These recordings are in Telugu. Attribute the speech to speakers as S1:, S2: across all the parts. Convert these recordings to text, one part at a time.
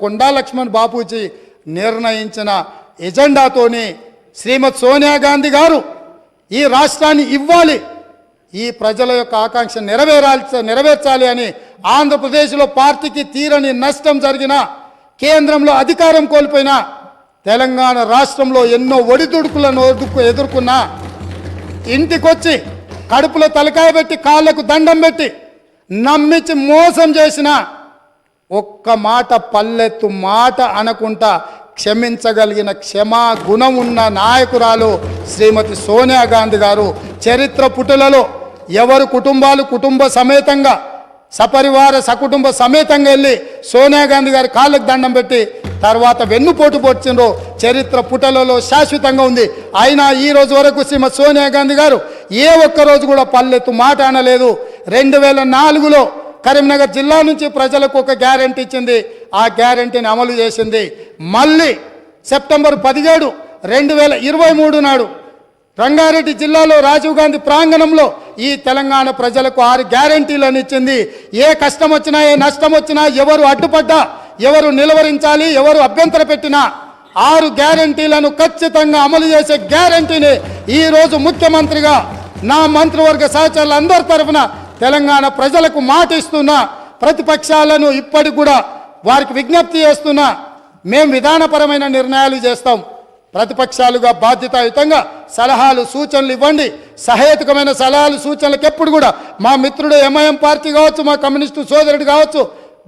S1: కొండా లక్ష్మణ్ బాపూజీ నిర్ణయించిన ఎజెండాతోని శ్రీమతి సోనియా గాంధీ గారు ఈ రాష్ట్రాన్ని ఇవ్వాలి ఈ ప్రజల యొక్క ఆకాంక్ష నెరవేరాల్సి నెరవేర్చాలి అని ఆంధ్రప్రదేశ్లో పార్టీకి తీరని నష్టం జరిగిన కేంద్రంలో అధికారం కోల్పోయిన తెలంగాణ రాష్ట్రంలో ఎన్నో ఒడిదుడుకులను ఎదుర్కొ ఎదుర్కొన్న ఇంటికొచ్చి కడుపులో తలకాయ పెట్టి కాళ్ళకు దండం పెట్టి నమ్మించి మోసం చేసిన ఒక్క మాట పల్లెత్తు మాట అనకుండా క్షమించగలిగిన క్షమా గుణం ఉన్న నాయకురాలు శ్రీమతి సోనియా గాంధీ గారు చరిత్ర పుటలలో ఎవరు కుటుంబాలు కుటుంబ సమేతంగా సపరివార సకుటుంబ సమేతంగా వెళ్ళి సోనియా గాంధీ గారి కాళ్ళకు దండం పెట్టి తర్వాత వెన్నుపోటు పొడిచిండ్రు. చరిత్ర పుటలలో శాశ్వతంగా ఉంది. అయినా ఈ రోజు వరకు శ్రీమతి సోనియా గాంధీ గారు ఏ ఒక్క రోజు కూడా పల్లెత్తు మాట అనలేదు. రెండు వేల నాలుగులో కరీంనగర్ జిల్లా నుంచి ప్రజలకు ఒక గ్యారెంటీ ఇచ్చింది. ఆ గ్యారెంటీని అమలు చేసింది. మళ్ళీ సెప్టెంబర్ పదిహేడు రెండు వేల ఇరవై మూడు నాడు రంగారెడ్డి జిల్లాలో రాజీవ్ గాంధీ ప్రాంగణంలో ఈ తెలంగాణ ప్రజలకు ఆరు గ్యారంటీలను ఇచ్చింది. ఏ కష్టం వచ్చినా ఏ నష్టం వచ్చినా ఎవరు అడ్డుపడ్డా ఎవరు నిలవరించాలి ఎవరు అభ్యంతర పెట్టినా ఆరు గ్యారంటీలను ఖచ్చితంగా అమలు చేసే గ్యారంటీని ఈరోజు ముఖ్యమంత్రిగా నా మంత్రివర్గ సహచరులందరి తరఫున తెలంగాణ ప్రజలకు మాట ఇస్తున్నా ప్రతిపక్షాలను ఇప్పటికి కూడా వారికి విజ్ఞప్తి చేస్తున్నా మేము విధానపరమైన నిర్ణయాలు చేస్తాం. ప్రతిపక్షాలుగా బాధ్యతాయుతంగా సలహాలు సూచనలు ఇవ్వండి. సహేతుకమైన సలహాలు సూచనలకు ఎప్పుడు కూడా మా మిత్రుడు ఎంఐఎం పార్టీ కావచ్చు మా కమ్యూనిస్టు సోదరుడు కావచ్చు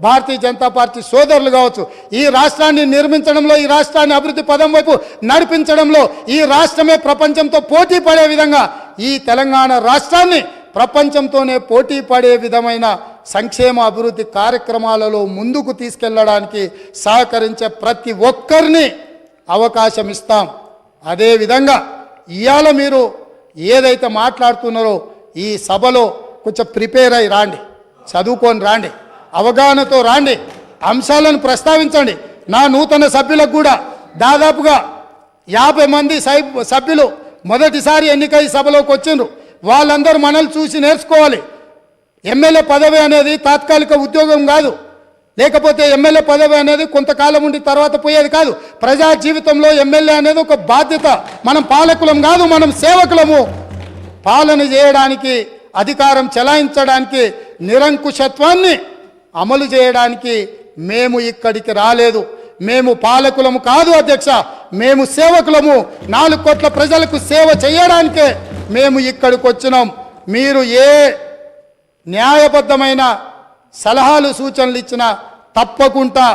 S1: భారతీయ జనతా పార్టీ సోదరులు కావచ్చు ఈ రాష్ట్రాన్ని నిర్మించడంలో ఈ రాష్ట్రాన్ని అభివృద్ధి పదం వైపు నడిపించడంలో ఈ రాష్ట్రమే ప్రపంచంతో పోటీ పడే విధంగా ఈ తెలంగాణ రాష్ట్రాన్ని ప్రపంచంతోనే పోటీ పడే విధమైన సంక్షేమ అభివృద్ధి కార్యక్రమాలలో ముందుకు తీసుకెళ్ళడానికి సహకరించే ప్రతి ఒక్కరిని అవకాశం ఇస్తాం. అదేవిధంగా ఇవాళ మీరు ఏదైతే మాట్లాడుతున్నారో ఈ సభలో కొంచెం ప్రిపేర్ అయి రాండి చదువుకొని రాండి అవగాహనతో రాండి అంశాలను ప్రస్తావించండి. నా నూతన సభ్యులకు కూడా దాదాపుగా యాభై మంది సభ్యులు మొదటిసారి ఎన్నికై సభలోకి వచ్చిండ్రు. వాళ్ళందరూ మనల్ని చూసి నేర్చుకోవాలి. ఎమ్మెల్యే పదవి అనేది తాత్కాలిక ఉద్యోగం కాదు. లేకపోతే ఎమ్మెల్యే పదవి అనేది కొంతకాలం ఉండి తర్వాత పోయేది కాదు. ప్రజా జీవితంలో ఎమ్మెల్యే అనేది ఒక బాధ్యత. మనం పాలకులం కాదు మనం సేవకులము. పాలన చేయడానికి అధికారం చెలాయించడానికి నిరంకుశత్వాన్ని అమలు చేయడానికి మేము ఇక్కడికి రాలేదు. మేము పాలకులము కాదు అధ్యక్ష. మేము సేవకులము. నాలుగు కోట్ల ప్రజలకు సేవ చేయడానికే మేము ఇక్కడికి వచ్చినాం మీరు ఏ న్యాయబద్ధమైన సలహాలు సూచనలు ఇచ్చినా తప్పకుండా